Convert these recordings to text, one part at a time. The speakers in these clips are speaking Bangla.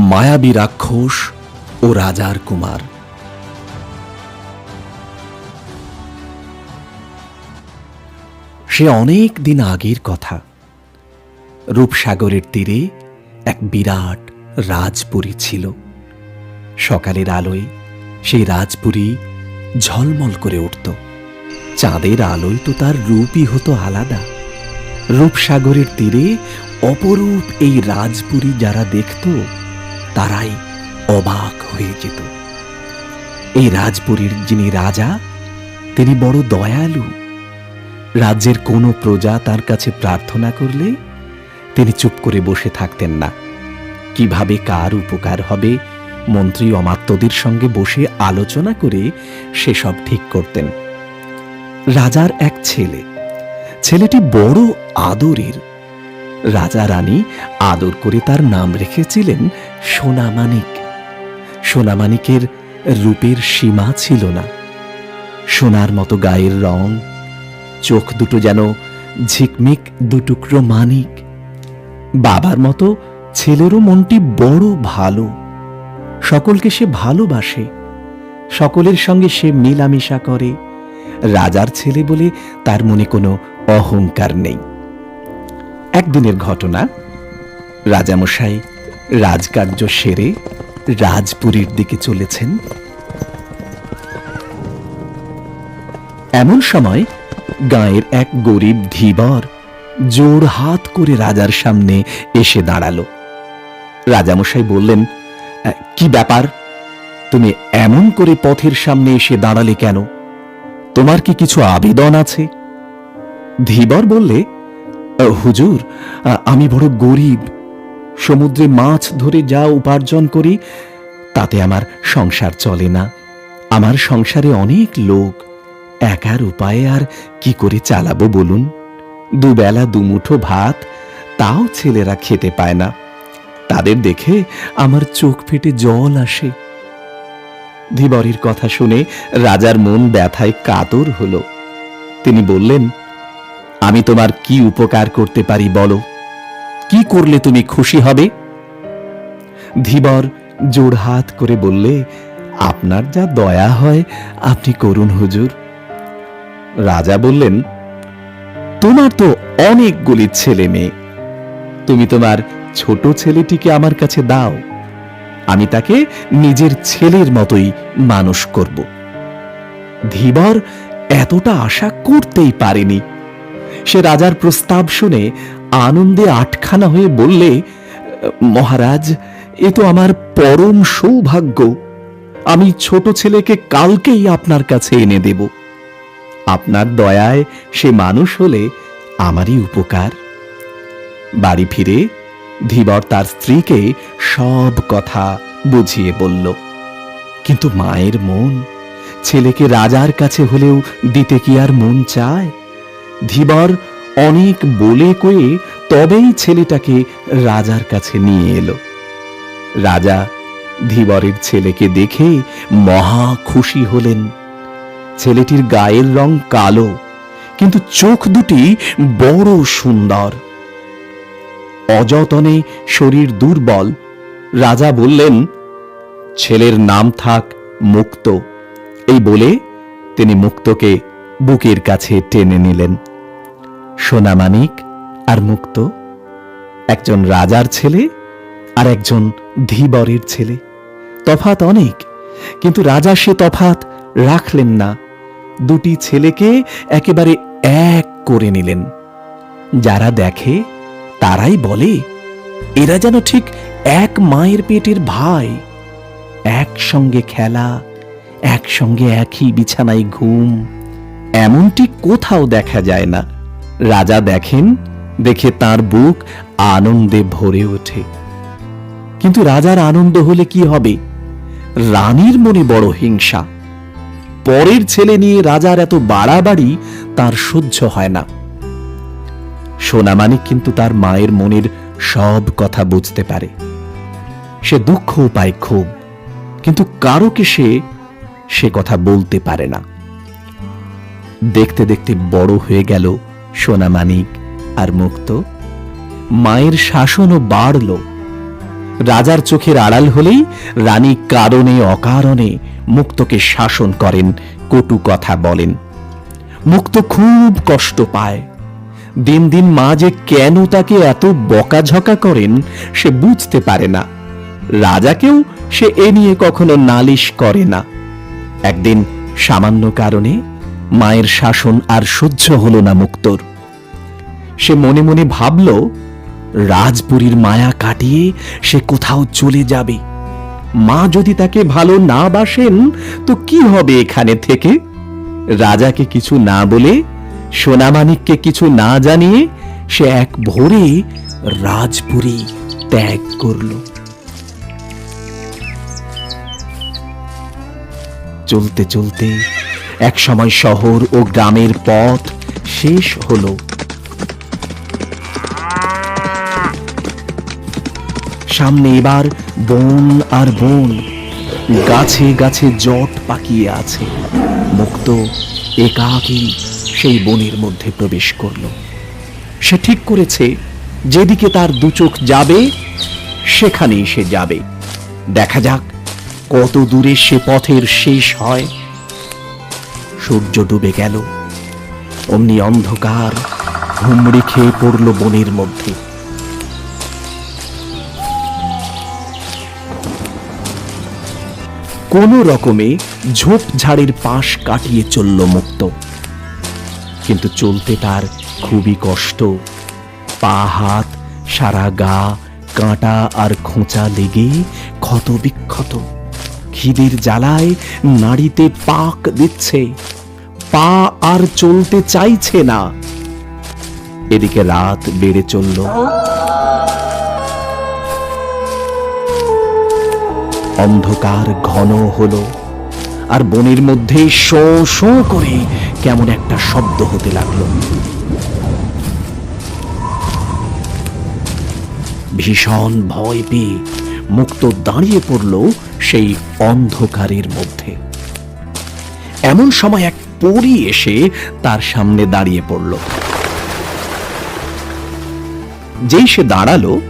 মায়াবী রাক্ষস ও রাজার কুমার। সে অনেক দিন আগের কথা। রূপসাগরের তীরে এক বিরাট রাজপুরী ছিল। সকালের আলোয় সেই রাজপুরী ঝলমল করে উঠত। চাঁদের আলোয় তো তার রূপই হতো আলাদা। রূপসাগরের তীরে অপরূপ এই রাজপুরী যারা দেখত তারাই অবাক হয়ে যেত। এই রাজপুরীর যিনি রাজা, তিনি বড় দয়ালু। রাজ্যের কোনো প্রজা তার কাছে প্রার্থনা করলে তিনি চুপ করে বসে থাকতেন না। কীভাবে কার উপকার হবে, মন্ত্রী অমাত্যদের সঙ্গে বসে আলোচনা করে সেসব ঠিক করতেন। রাজার এক ছেলে, ছেলেটি বড় আদরের। রাজা রানী আদর করে তার নাম রেখেছিলেন সোনামানিক। সোনামানিকের রূপের সীমা ছিল না। সোনার মতো গায়ের রং, চোখ দুটো যেন ঝিকমিক দুটুকরো মানিক। বাবার মতো ছেলেরও মনটি বড় ভালো। সকলকে সে ভালোবাসে। সকলের সঙ্গে সে মেলামেশা করে। রাজার ছেলে বলে তার মনে কোনো অহংকার নেই। একদিনের ঘটনা। রাজামশাই রাজকার্য সেরে রাজপুরীর দিকে চলেছেন। এমন সময় গাঁয়ের এক গরিব ধীবর জোর হাত করে রাজার সামনে এসে দাঁড়াল। রাজামশাই বললেন কি ব্যাপার? তুমি এমন করে পথের সামনে এসে দাঁড়ালে কেন? তোমার কি কিছু আবেদন আছে? ধীবর বললে "আহ, হুজুর আমি বড় গরিব। সমুদ্রে মাছ ধরে যা উপার্জন করি, তাতে আমার সংসার চলে না। আমার সংসারে অনেক লোক। একার উপায়ে আর কি করে চালাবো বলুন? দুবেলা দুমুঠো ভাত তাও ছেলেরা খেতে পায় না। তাদের দেখে আমার চোখ ফেটে জল আসে। ধীবরের কথা শুনে রাজার মন ব্যথায় কাতর হলো। তিনি বললেন আমি তোমার কি উপকার করতে পারি বলো? কি করলে তুমি খুশি হবে? ধীবর জোড়হাত করে বললে, আপনার যা দয়া হয়, আপনি করুন হুজুর। রাজা বললেন, তোমার তো অনেকগুলি ছেলে মেয়ে। তুমি তোমার ছোট ছেলেটিকে আমার কাছে দাও। আমি তাকে নিজের ছেলের মতোই মানুষ করব। ধীবর এতটা আশা করতেই পারেনি। সে রাজার প্রস্তাব শুনে আনন্দে আটখানা হয়ে বললে, মহারাজ, এ তো আমার পরম সৌভাগ্য। আমি ছোট ছেলেকে কালকেই আপনার কাছে এনে দেব। আপনার দয়ায় সে মানুষ হলে আমারই উপকার। বাড়ি ফিরে ধীবর তার স্ত্রীকে সব কথা বুঝিয়ে বলল। কিন্তু মায়ের মন, ছেলেকে রাজার কাছে হলেও দিতে কি আর মন চায়? ধীবর অনেক বলে কয়ে তবেই ছেলেটাকে রাজার কাছে নিয়ে এলো। রাজা ধীবরের ছেলেকে দেখে মহা খুশি হলেন। ছেলেটির গায়ের রং কালো, কিন্তু চোখ দুটি বড় সুন্দর। অযতনে শরীর দুর্বল, রাজা বললেন, ছেলের নাম থাক মুক্ত। এই বলে তিনি মুক্তকে বুকের কাছে টেনে নিলেন। সোনামানিক আর মুক্ত, একজন রাজার ছেলে আর একজন ধীবরের ছেলে। তফাত অনেক, কিন্তু রাজা সে তফাত রাখলেন না। দুটি ছেলেকে একেবারে এক করে নিলেন। যারা দেখে তারাই বলে, এরা যেন ঠিক এক মায়ের পেটের ভাই। একসঙ্গে খেলা, একসঙ্গে একই বিছানায় ঘুম, এমনটি কোথাও দেখা যায় না। রাজা দেখেন, দেখে তার বুক আনন্দে ভরে ওঠে। কিন্তু রাজার আনন্দ হলে কি হবে? রানীর মনে বড় হিংসা। পরের ছেলে নিয়ে রাজার এত বাড়াবাড়ি তার সহ্য হয় না। সোনামানিক কিন্তু তার মায়ের মনের সব কথা বুঝতে পারে। সে দুঃখ পায় খুব, কিন্তু কারোকে সে সে কথা বলতে পারে না। দেখতে দেখতে বড় হয়ে গেল সোনামানিক আর মুক্ত। মায়ের শাসনও বাড়ল। রাজার চোখের আড়াল হলেই রানী কারণে অকারণে মুক্তকে শাসন করেন, কটু কথা বলেন। মুক্ত খুব কষ্ট পায়। দিন দিন মা যে কেন তাকে এত বকাঝকা করেন, সে বুঝতে পারে না। রাজাকেও সে এ নিয়ে কখনো নালিশ করে না। একদিন সামান্য কারণে মায়ের শাসন আর সহ্য হল না মুক্তর। সে মনে মনে ভাবল, রাজপুরীর মায়া কাটিয়ে সে কোথাও চলে যাবে। মা যদি তাকে ভালো না বাসেন, তো কি হবে এখানে থেকে? রাজাকে কিছু না বলে, সোনামানিককে কিছু না জানিয়ে সে এক ভোরে রাজপুরী ত্যাগ করল। চলতে চলতে এক সময় শহর ও গ্রামের পথ শেষ হলো। সামনে এবার বন আর বন, গাছে গাছে জট পাকিয়ে আছে। মুক্ত, একাকী সেই বনের মধ্যে প্রবেশ করল। সে ঠিক করেছে, যেদিকে তার দু চোখ যাবে, সেখানেই সে যাবে। দেখা যাক কত দূরে সে পথের শেষ হয়। সূর্য ডুবে গেল। অমনি অন্ধকার হুমড়ি খেয়ে পড়ল বনের মধ্যে। কোনো রকমে ঝোপঝাড়ের পাশ কাটিয়ে চলল মুক্ত। কিন্তু চলতে তার খুবই কষ্ট। পা, হাত, সারা গা, কাঁটা আর খোঁচা লেগে ক্ষত বিক্ষত খিদের জ্বালায় নাড়িতে পাক দিচ্ছে। পা আর চলতে চাইছে না। এদিকে রাত বেড়ে চলল। অন্ধকার ঘন হলো, আর বনের মধ্যে শো শো করে কেমন একটা শব্দ হতে লাগল। ভীষণ ভয় পেয়ে মুক্ত দাঁড়িয়ে পড়ল সেই অন্ধকারের মধ্যে। এমন সময় এক পরী এসে তার সামনে দাঁড়িয়ে পড়ল। যেই সে দাঁড়াল,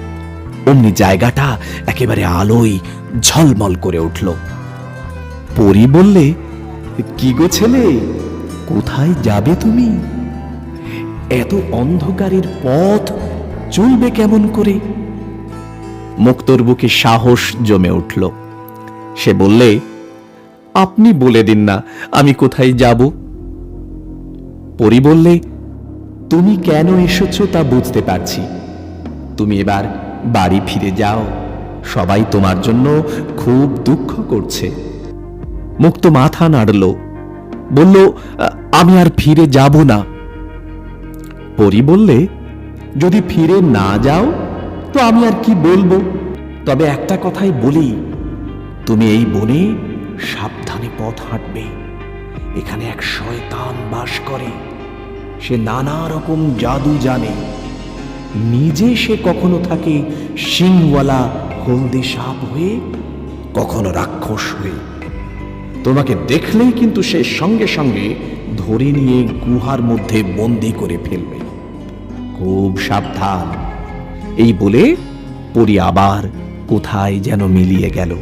অমনি জায়গাটা একেবারে আলোয় ঝলমল করে উঠল। পরি বললে, কি গো ছেলে, কোথায় যাবে তুমি? এত অন্ধকারের পথ চলবে কেমন করে? মুক্তর বুকে সাহস জমে উঠল। সে বললে, আপনি বলে দিন না, আমি কোথায় যাব? পরি বললে, তুমি কেন এসেছ তা বুঝতে পারছি। তুমি এবার বাড়ি ফিরে যাও। সবাই তোমার জন্য খুব দুঃখ করছে। মুক্ত মাথা নাড়ল। বলল, আমি আর ফিরে যাব না। পরি বললে, যদি ফিরে না যাও, তো আমি আর কি বলব? তবে একটা কথাই বলি, তুমি এই বনে সাবধানে পথ হাঁটবে। এখানে এক শয়তান বাস করে। সে নানা রকম জাদু জানে। নিজে সে কখনো থাকে শিংওয়ালা, হলদে সাপ হয়ে, কখনো রাক্ষস হয়ে। তোমাকে দেখলেই কিন্তু সে সঙ্গে সঙ্গে ধরে নিয়ে গুহার মধ্যে বন্দি করে ফেলবে। খুব সাবধান। এই বলে পরি আবার কোথায় যেন মিলিয়ে গেল।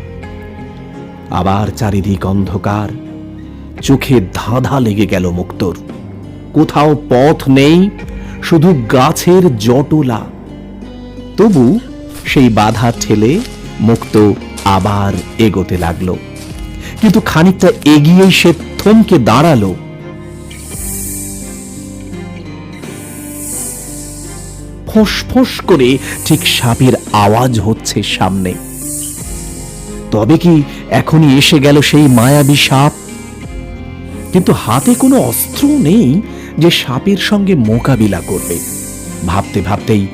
আবার চারিদিক অন্ধকার। চোখে ধাঁধা লেগে গেল মুক্তর। কোথাও পথ নেই, শুধু গাছের জটলা। তবু সেই বাধা ঠেলে মুক্ত আবার এগোতে লাগল। কিন্তু খানিকটা এগিয়েই সে থমকে দাঁড়াল। ফোঁস করে ঠিক সাপের আওয়াজ হচ্ছে সামনে। তবে কি এখনই এসে গেল সেই মায়াবী সাপ? কিন্তু হাতে কোনো অস্ত্র নেই যে সাপের সঙ্গে মোকাবিলা করবে। ভাবতে ভাবতেই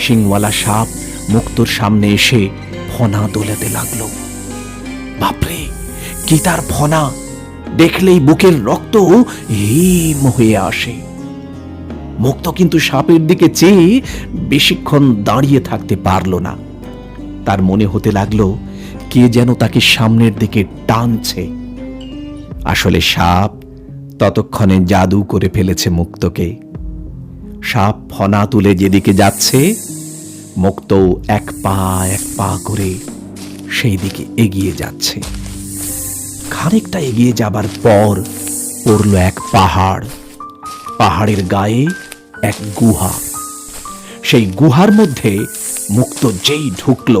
সিংওয়ালা সাপ মুক্তর সামনে এসে ফনা দোলাতে লাগল। বাপরে, কি তার ফনা? দেখলেই বুকের রক্ত হিম হয়ে আসে। মুক্ত কিন্তু সাপের দিকে চেয়ে বেশিক্ষণ দাঁড়িয়ে থাকতে পারল না। তার মনে হতে লাগল, কে যেন তাকে সামনের দিকে টানছে। আসলে সাপ ততক্ষণে জাদু করে ফেলেছে মুক্তকে। সাপ ফনা তুলে যেদিকে যাচ্ছে মুক্ত এক পা এক পা করে সেই দিকে এগিয়ে যাচ্ছে। খানিকটা এগিয়ে যাবার পর পড়ল এক পাহাড়। পাহাড়ের গায়ে এক গুহা। সেই গুহার মধ্যে মুক্ত যেই ঢুকল,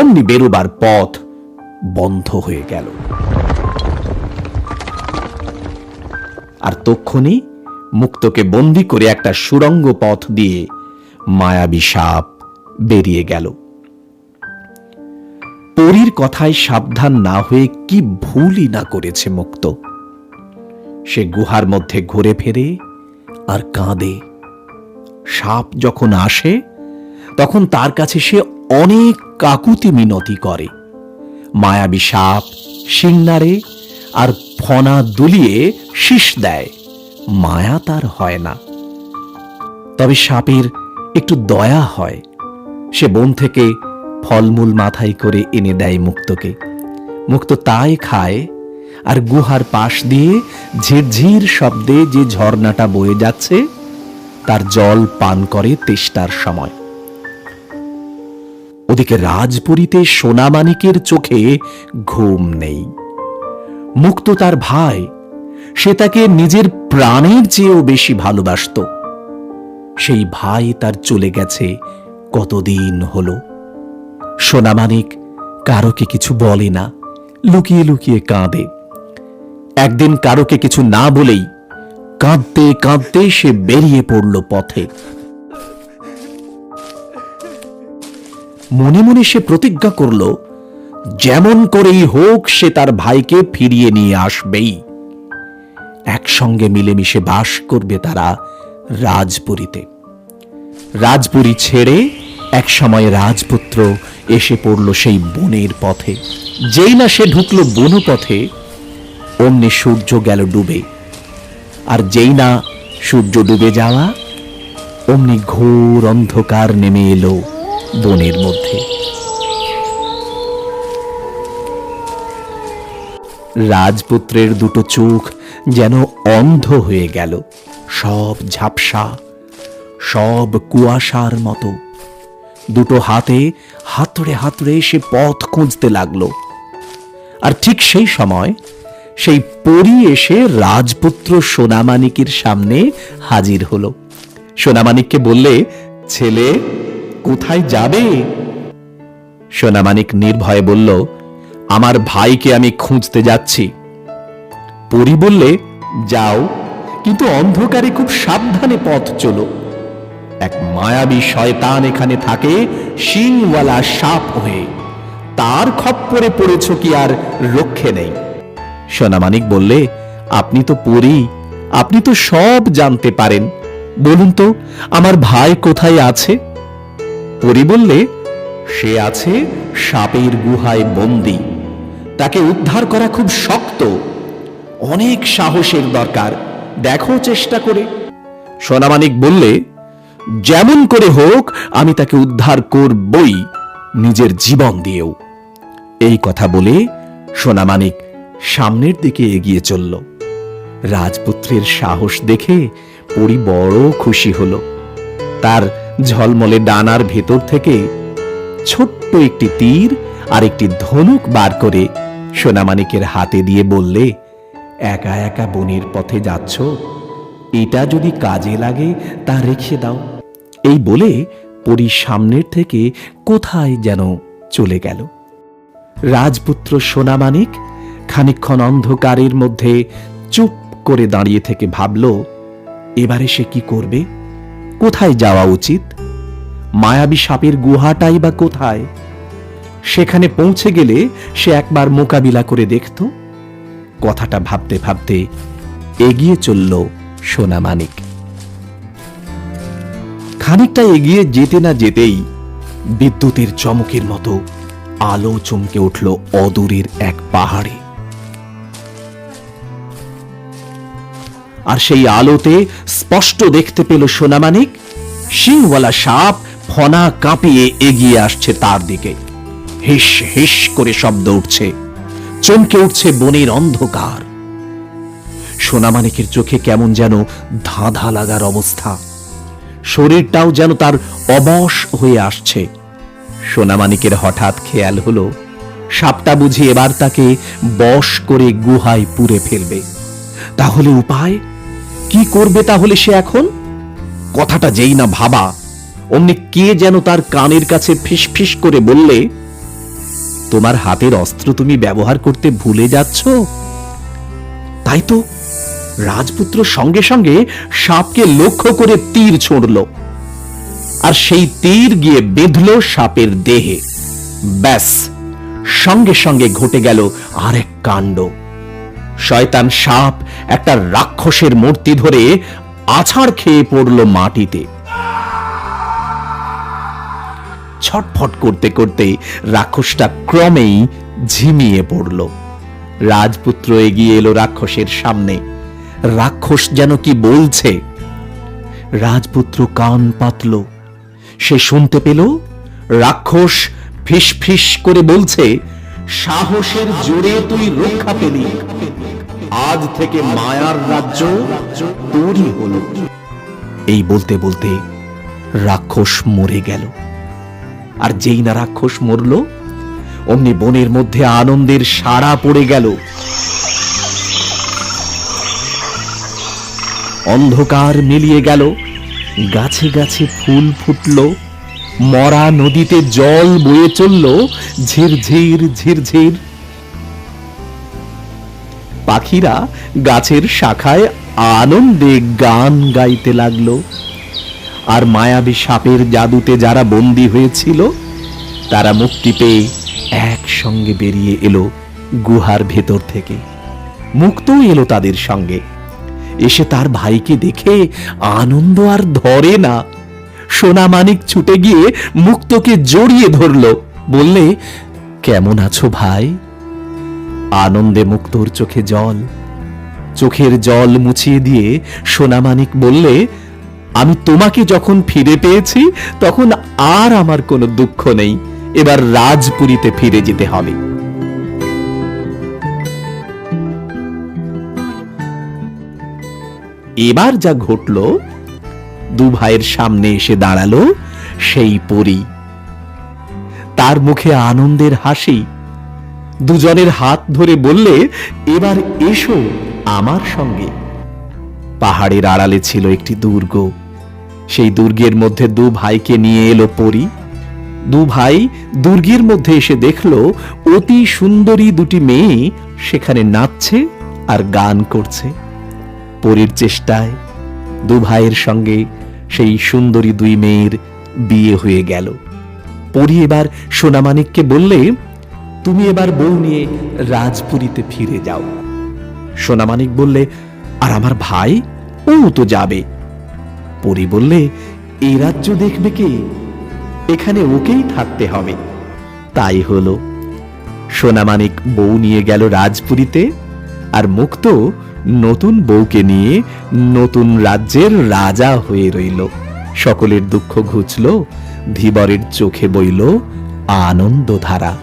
অমনি বেরোবার পথ বন্ধ হয়ে গেল। আর তক্ষণি মুক্তকে বন্দি করে একটা সুরঙ্গ পথ দিয়ে মায়াবী সাপ বেরিয়ে গেল। পরীর কথায় সাবধান না হয়ে কি ভুলই না করেছে মুক্ত। সে গুহার মধ্যে ঘুরে ফেরে আর কাঁদে। সাপ যখন আসে, তখন তার কাছে সে অনেক কাকুতি মিনতি করে। মায়াবী সাপ, সিংনারে আর ফনা দুলিয়ে শীষ দেয়। মায়া তার হয় না। তবে সাপের একটু দয়া হয়। সে বন থেকে ফলমূল মাথায় করে এনে দেয় মুক্তকে। মুক্ত তাই খায় আর গুহার পাশ দিয়ে ঝিরঝির শব্দে যে ঝর্ণাটা বয়ে যাচ্ছে, তার জল পান করে তেষ্টার সময়। ওদিকে রাজপুরীতে সোনামানিকের চোখে ঘুম নেই। মুক্ত তার ভাই, সে তাকে নিজের প্রাণের চেয়েও বেশি ভালোবাসত। সেই ভাই তার চলে গেছে কতদিন হলো। সোনামানিক কারোকে কিছু বলে না, লুকিয়ে লুকিয়ে কাঁদে। একদিন কারোকে কিছু না বলেই কাঁদতে কাঁদতে সে বেরিয়ে পড়ল পথে। মনে মনে সে প্রতিজ্ঞা করল যেমন করেই হোক সে তার ভাইকে ফিরিয়ে নিয়ে আসবেই। একসঙ্গে মিলেমিশে বাস করবে তারা রাজপুরীতে। রাজপুরী ছেড়ে এক সময় রাজপুত্র এসে পড়ল সেই বনের পথে। যেই না সে ঢুকল বনপথে, অমনি সূর্য গেল ডুবে। আর যেই না সূর্য ডুবে যাওয়া, অমনি ঘোর অন্ধকার নেমে এলো বনের মধ্যে। রাজপুত্রের দুটো চোখ যেন অন্ধ হয়ে গেল। সব ঝাপসা, সব কুয়াশার মতো। দুটো হাতে, হাতড়ে হাতড়ে সে পথ খুঁজতে লাগল। আর ঠিক সেই সময়, সেই পরি এসে রাজপুত্র সোনামানিকের সামনে হাজির হলো। সোনামানিককে বললে, ছেলে, কোথায় যাবে? সোনামানিক নির্ভয়ে বলল আমার ভাইকে আমি খুঁজতে যাচ্ছি। পরি বললে, যাও। কিন্তু অন্ধকারে খুব সাবধানে পথ চলো। এক মায়াবী শয়তান এখানে থাকে, শিংওয়ালা সাপ হয়ে। তার খপ্পরে পড়েছ কি আর রক্ষে নেই। সোনামানিক বললে, আপনি তো পড়ি আপনি তো সব জানতে পারেন। বলুন তো, আমার ভাই কোথায় আছে? পরি বললে, সে আছে সাপের গুহায় বন্দি। তাকে উদ্ধার করা খুব শক্ত। অনেক সাহসের দরকার। দেখো চেষ্টা করে। সোনামানিক বললে, যেমন করে হোক, আমি তাকে উদ্ধার করবই নিজের জীবন দিয়েও। এই কথা বলে সোনামানিক সামনের দিকে এগিয়ে চলল। রাজপুত্রের সাহস দেখে পরি বড় খুশি হল। তার ঝলমলে ডানার ভেতর থেকে ছোট্ট একটি তীর আর একটি ধনুক বার করে সোনামানিকের হাতে দিয়ে বললে, একা একা বনের পথে যাচ্ছ? এটা যদি কাজে লাগে, তা রেখে দাও। এই বলে পরি সামনের থেকে কোথায় যেন চলে গেল। রাজপুত্র সোনামানিক খানিক্ষণ অন্ধকারের মধ্যে চুপ করে দাঁড়িয়ে থেকে ভাবল, এবারে সে কি করবে? কোথায় যাওয়া উচিত? মায়াবী সাপের গুহাটাই বা কোথায়? সেখানে পৌঁছে গেলে সে একবার মোকাবিলা করে দেখত। কথাটা ভাবতে ভাবতে এগিয়ে চলল সোনামানিক খানিকটা এগিয়ে যেতে না যেতেই বিদ্যুতের চমকের মতো আলো চমকে উঠল অদূরের এক পাহাড়ে। আর সেই আলোতে স্পষ্ট দেখতে পেল সোনামানিক সিংওয়ালা সাপ ফনা কাঁপিয়ে এগিয়ে আসছে তার দিকে। হিস হিস করে শব্দ উঠছে। চমকে উঠছে বনের অন্ধকার। সোনামানিকের চোখে কেমন যেন ধাঁধা লাগার অবস্থা। শরীরটাও যেন তার অবশ হয়ে আসছে। সোনামানিকের হঠাৎ খেয়াল হলো, সাপটা বুঝি এবার তাকে বশ করে গুহায় পুরে ফেলবে। তাহলে উপায়? কি করবে তাহলে সে এখন? কথাটা যেই না ভাবা অমনি কে যেন তার কানের কাছে ফিস ফিস করে বললে তোমার হাতের অস্ত্র তুমি ব্যবহার করতে ভুলে যাচ্ছ? তাই তো রাজপুত্র সঙ্গে সঙ্গে সাপকে লক্ষ্য করে তীর ছুঁড়ল আর সেই তীর গিয়ে বেঁধল সাপের দেহে। ব্যাস, সঙ্গে সঙ্গে ঘটে গেল আরেক কাণ্ড। শয়তান সাপ একটা রাক্ষসের মূর্তি ধরে আছাড় খেয়ে পড়ল মাটিতে। ছটফট করতে করতে রাক্ষসটা ক্রমেই ঝিমিয়ে পড়ল। রাজপুত্র এগিয়ে এলো রাক্ষসের সামনে। রাক্ষস যেন কি বলছে? রাজপুত্র কান পাতল। সে শুনতে পেল রাক্ষস ফিস ফিস করে বলছে, সাহসের জোরে তুই রক্ষা পেলি। আজ থেকে মায়ার রাজ্য তোরই হলো। এই বলতে বলতে রাক্ষস মরে গেল। আর যেই না রাক্ষস মরল, অমনি বনের মধ্যে আনন্দের সাড়া পড়ে গেল। অন্ধকার মিলিয়ে গেল, গাছে গাছে ফুল ফুটল, মরা নদীতে জল বয়ে চলল ঝিরঝির ঝিরঝির পাখিরা গাছের শাখায় আনন্দে গান গাইতে লাগল। আর মায়াবী সাপের জাদুতে যারা বন্দী হয়েছিল, তারা মুক্তি পেয়ে একসঙ্গে বেরিয়ে এলো গুহার ভেতর থেকে। মুক্তও এলো তাদের সঙ্গে। এসে তার ভাইকে দেখে আনন্দ আর ধরে না। সোনা মানিক ছুটে গিয়ে মুক্তকে জড়িয়ে ধরল। বললে, কেমন আছো ভাই? আনন্দে মুক্তর চোখে জল। চোখের জল মুছিয়ে দিয়ে সোনামানিক বললে আমি তোমাকে যখন ফিরে পেয়েছি, তখন আর আমার কোনো দুঃখ নেই। এবার রাজপুরীতে ফিরে যেতে হবে। এবার যা ঘটল, দু ভাইয়ের সামনে এসে দাঁড়াল সেই পরী। তার মুখে আনন্দের হাসি। দুজনের হাত ধরে বললে, এবার এসো আমার সঙ্গে। পাহাড়ের আড়ালে ছিল একটি দুর্গ। সেই দুর্গের মধ্যে দু ভাইকে নিয়ে এলো পরী। দু ভাই দুর্গের মধ্যে এসে দেখল অতি সুন্দরী দুটি মেয়ে সেখানে নাচছে আর গান করছে। পরীর চেষ্টায় দু ভাইয়ের সঙ্গে সেই সুন্দরী দুই মেয়ের বিয়ে হয়ে গেল। পরী এবার সোনামানিককে বললে, তুমি এবার বউ নিয়ে রাজপুরীতে ফিরে যাও। সোনামানিক বললে, আর আমার ভাই, ও তো যাবে। পরি বললে, এই রাজ্য দেখবে কে? এখানে ওকেই থাকতে হবে। তাই হলো। সোনামানিক বউ নিয়ে গেল রাজপুরীতে আর মুক্ত নতুন বউকে নিয়ে নতুন রাজ্যের রাজা হয়ে রইল। সকলের দুঃখ ঘুচল, ধীবরের চোখে বইল আনন্দধারা।